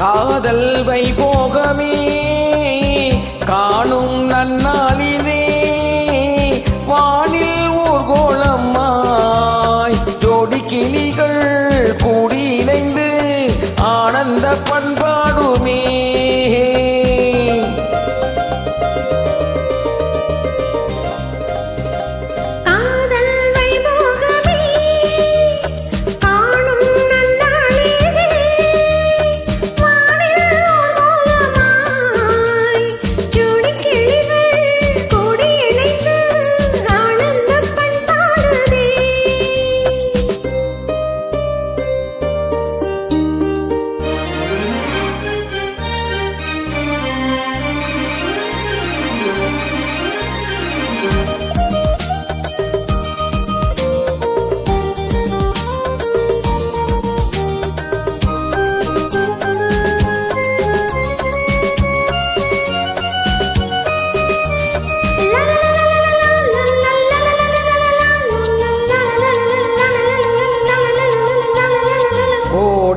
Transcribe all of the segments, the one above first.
காதல் வைபோகமே காணும் நன்னாளிலே. வானில் ஊர்கோளம்மாய் ஜோடி கிளிகள் கூடி இணைந்து ஆனந்த பண்பாடுமே.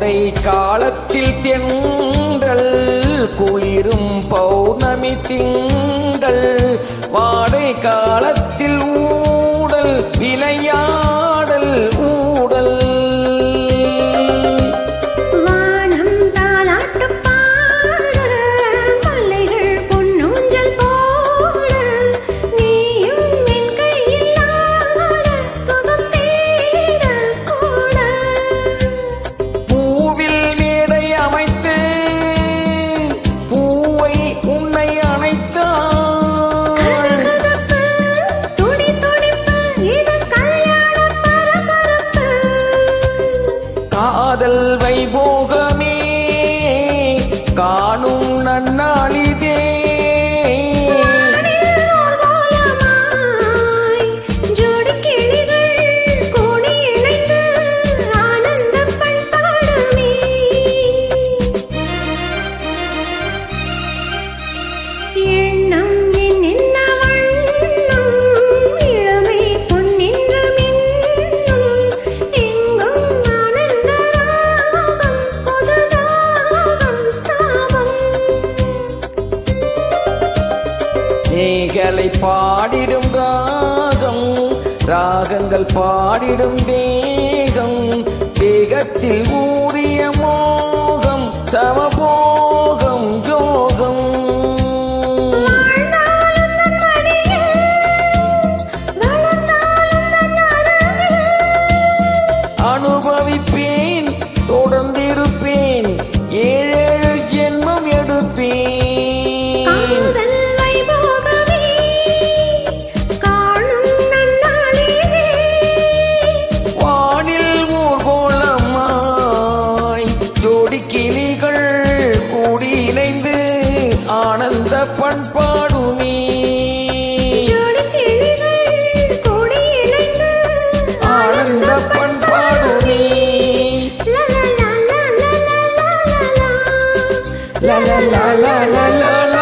கோடை காலத்தில் தென்றல் குளிரும் பௌர்ணமி திங்கள். வாடை காலத்தில் ஊடல் விளையா காணும் நன்னா மேகலை பாடிடும் ராகம் ராகங்கள் பாடிடும் தேகம் தேகத்தில் ஊ ஆனந்த பண்பாடுமே ஆனந்த பண்பாடுமே la la la la la